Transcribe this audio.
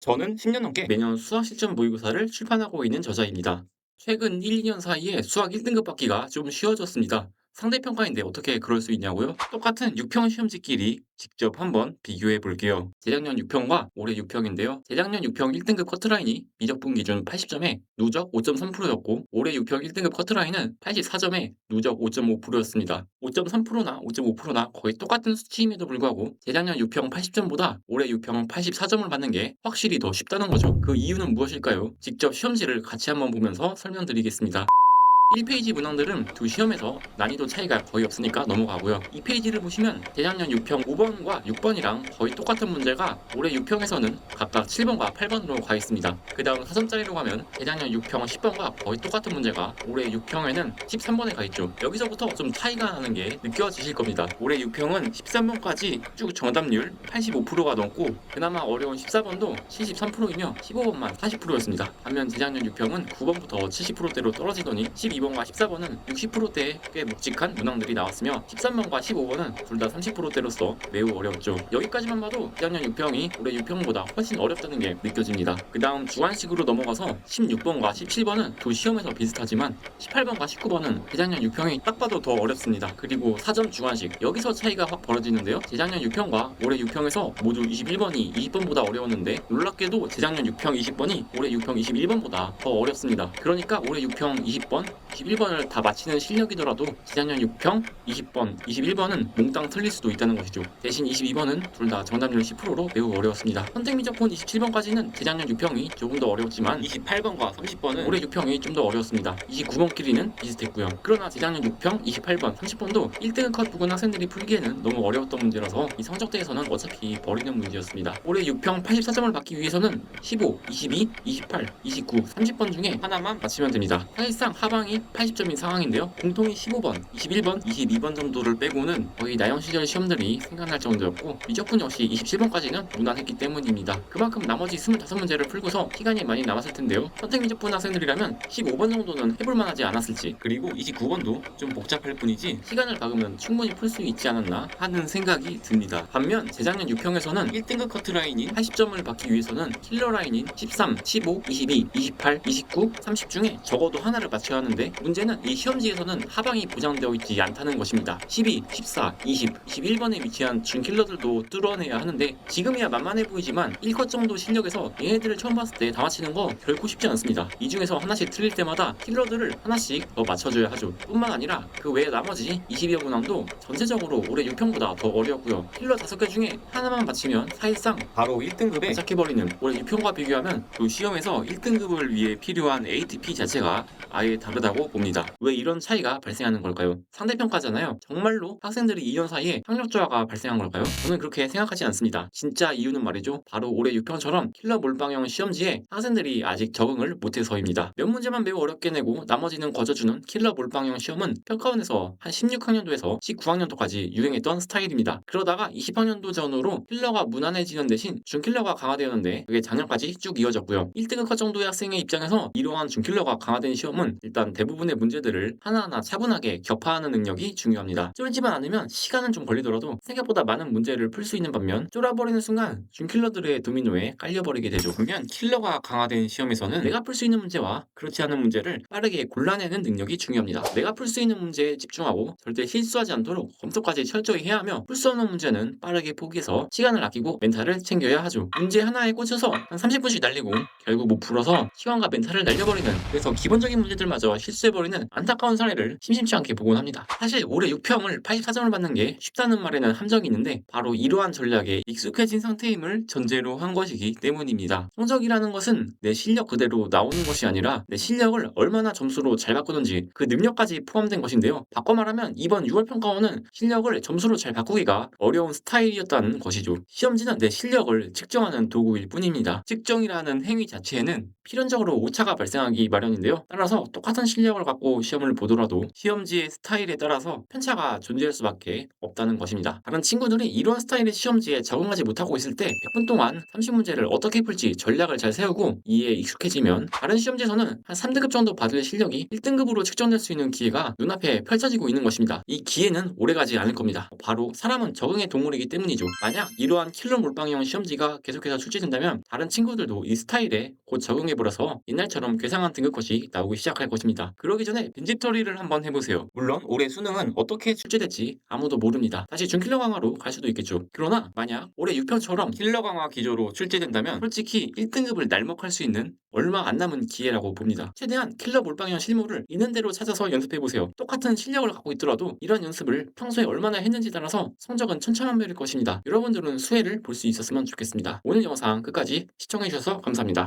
저는 10년 넘게 매년 수학 실전 모의고사를 출판하고 있는 저자입니다. 최근 1, 2년 사이에 수학 1등급 받기가 좀 쉬워졌습니다. 상대평가인데 어떻게 그럴 수 있냐고요? 똑같은 6평 시험지끼리 직접 한번 비교해 볼게요. 재작년 6평과 올해 6평인데요. 재작년 6평 1등급 커트라인이 미적분 기준 80점에 누적 5.3%였고 올해 6평 1등급 커트라인은 84점에 누적 5.5%였습니다. 5.3%나 5.5%나 거의 똑같은 수치임에도 불구하고 재작년 6평 80점보다 올해 6평 84점을 받는 게 확실히 더 쉽다는 거죠. 그 이유는 무엇일까요? 직접 시험지를 같이 한번 보면서 설명드리겠습니다. 1페이지 문항들은 두 시험에서 난이도 차이가 거의 없으니까 넘어가고요. 2페이지를 보시면 재작년 6평 5번과 6번이랑 거의 똑같은 문제가 올해 6평에서는 각각 7번과 8번으로 가 있습니다. 그 다음 4점짜리로 가면 재작년 6평 10번과 거의 똑같은 문제가 올해 6평에는 13번에 가 있죠. 여기서부터 좀 차이가 나는 게 느껴지실 겁니다. 올해 6평은 13번까지 쭉 정답률 85%가 넘고 그나마 어려운 14번도 73%이며 15번만 40%였습니다. 반면 재작년 6평은 9번부터 70%대로 떨어지더니 12 번과 14번은 60%대에 꽤 묵직한 문항들이 나왔으며 13번과 15번은 둘 다 30%대로서 매우 어려웠죠. 여기까지만 봐도 재작년 6평이 올해 6평보다 훨씬 어렵다는 게 느껴집니다. 그 다음 주관식으로 넘어가서 16번과 17번은 두 시험에서 비슷하지만 18번과 19번은 재작년 6평이 딱 봐도 더 어렵습니다. 그리고 4점 주관식 여기서 차이가 확 벌어지는데요. 재작년 6평과 올해 6평에서 모두 21번이 20번보다 어려웠는데 놀랍게도 재작년 6평 20번이 올해 6평 21번보다 더 어렵습니다. 그러니까 올해 6평 20번, 21번을 다 맞히는 실력이더라도 재작년 6평, 20번, 21번은 몽땅 틀릴 수도 있다는 것이죠. 대신 22번은 둘 다 정답률 10%로 매우 어려웠습니다. 선택 미적분 27번까지는 재작년 6평이 조금 더 어려웠지만 28번과 30번은 올해 6평이 좀 더 어려웠습니다. 29번끼리는 비슷했고요. 그러나 재작년 6평, 28번, 30번도 1등급 컷 부근 학생들이 풀기에는 너무 어려웠던 문제라서 이 성적대에서는 어차피 버리는 문제였습니다. 올해 6평 84점을 받기 위해서는 15, 22, 28, 29, 30번 중에 하나만 맞히면 됩니다. 사실상 하방이 80점인 상황인데요. 공통이 15번, 21번, 22번 정도를 빼고는 거의 나영 시절 시험들이 생각날 정도였고 미적분 역시 27번까지는 무난했기 때문입니다. 그만큼 나머지 25문제를 풀고서 시간이 많이 남았을 텐데요. 선택 미적분 학생들이라면 15번 정도는 해볼 만 하지 않았을지 그리고 29번도 좀 복잡할 뿐이지 시간을 박으면 충분히 풀 수 있지 않았나 하는 생각이 듭니다. 반면 재작년 6평에서는 1등급 커트 라인인 80점을 받기 위해서는 킬러 라인인 13, 15, 22, 28, 29, 30 중에 적어도 하나를 맞춰야 하는데 문제는 이 시험지에서는 하방이 보장되어 있지 않다는 것입니다. 12, 14, 20, 21번에 위치한 준킬러들도 뚫어내야 하는데 지금이야 만만해 보이지만 1컷 정도 실력에서 얘네들을 처음 봤을 때 다 맞히는 거 결코 쉽지 않습니다. 이 중에서 하나씩 틀릴 때마다 킬러들을 하나씩 더 맞춰줘야 하죠. 뿐만 아니라 그 외에 나머지 22여 문항도 전체적으로 올해 6평보다 더 어려웠고요. 킬러 5개 중에 하나만 맞히면 사실상 바로 1등급에 시작해버리는 올해 6평과 비교하면 그 시험에서 1등급을 위해 필요한 ATP 자체가 아예 다르다고 봅니다. 왜 이런 차이가 발생하는 걸까요? 상대평가잖아요. 정말로 학생들이 2년 사이에 학력 저하가 발생한 걸까요? 저는 그렇게 생각하지 않습니다. 진짜 이유는 말이죠. 바로 올해 6평처럼 킬러 몰빵형 시험지에 학생들이 아직 적응을 못해서입니다. 몇 문제만 매우 어렵게 내고 나머지는 거저주는 킬러 몰빵형 시험은 평가원에서 한 16학년도에서 19학년도까지 유행했던 스타일입니다. 그러다가 20학년도 전후로 킬러가 무난해지는 대신 준킬러가 강화되었는데 그게 작년까지 쭉 이어졌고요. 1등급 컷 정도의 학생의 입장에서 이러한 준킬러가 강화된 시험은 일단 대부분 의 문제들을 하나하나 차분하게 격파하는 능력이 중요합니다. 쫄지만 않으면 시간은 좀 걸리더라도 생각보다 많은 문제를 풀 수 있는 반면 쫄아버리는 순간 준킬러들의 도미노에 깔려버리게 되죠. 그러면 킬러가 강화된 시험에서는 내가 풀 수 있는 문제와 그렇지 않은 문제를 빠르게 골라내는 능력이 중요합니다. 내가 풀 수 있는 문제에 집중하고 절대 실수하지 않도록 검토까지 철저히 해야 하며 풀 수 없는 문제는 빠르게 포기해서 시간을 아끼고 멘탈을 챙겨야 하죠. 문제 하나에 꽂혀서 한 30분씩 날리고 결국 못 풀어서 시간과 멘탈을 날려버리는 그래서 기본적인 문제들마저 실수 해버리는 안타까운 사례를 심심치 않게 보곤 합니다. 사실 올해 6평을 84점을 받는 게 쉽다는 말에는 함정이 있는데 바로 이러한 전략에 익숙해진 상태임을 전제로 한 것이기 때문입니다. 성적이라는 것은 내 실력 그대로 나오는 것이 아니라 내 실력을 얼마나 점수로 잘 바꾸는지 그 능력까지 포함된 것인데요. 바꿔 말하면 이번 6월 평가원은 실력을 점수로 잘 바꾸기가 어려운 스타일이었다는 것이죠. 시험지는 내 실력을 측정하는 도구일 뿐입니다. 측정이라는 행위 자체에는 필연적으로 오차가 발생하기 마련인데요. 따라서 똑같은 실력 실력을 갖고 시험을 보더라도 시험지의 스타일에 따라서 편차가 존재할 수밖에 없다는 것입니다. 다른 친구들이 이러한 스타일의 시험지에 적응하지 못하고 있을 때 100분 동안 30문제를 어떻게 풀지 전략을 잘 세우고 이에 익숙해지면 다른 시험지에서는 한 3등급 정도 받을 실력이 1등급으로 측정될 수 있는 기회가 눈앞에 펼쳐지고 있는 것입니다. 이 기회는 오래가지 않을 겁니다. 바로 사람은 적응의 동물이기 때문이죠. 만약 이러한 킬러 몰빵형 시험지가 계속해서 출제된다면 다른 친구들도 이 스타일에 곧 적응해버려서 옛날처럼 괴상한 등급컷이 나오기 시작할 것입니다. 그러기 전에 빈집털이를 한번 해보세요. 물론 올해 수능은 어떻게 출제될지 아무도 모릅니다. 다시 준킬러 강화로 갈 수도 있겠죠. 그러나 만약 올해 6편처럼 킬러 강화 기조로 출제된다면 솔직히 1등급을 날먹할 수 있는 얼마 안 남은 기회라고 봅니다. 최대한 킬러 몰빵형 실무를 있는 대로 찾아서 연습해보세요. 똑같은 실력을 갖고 있더라도 이런 연습을 평소에 얼마나 했는지 따라서 성적은 천차만별일 것입니다. 여러분들은 수혜를 볼 수 있었으면 좋겠습니다. 오늘 영상 끝까지 시청해주셔서 감사합니다.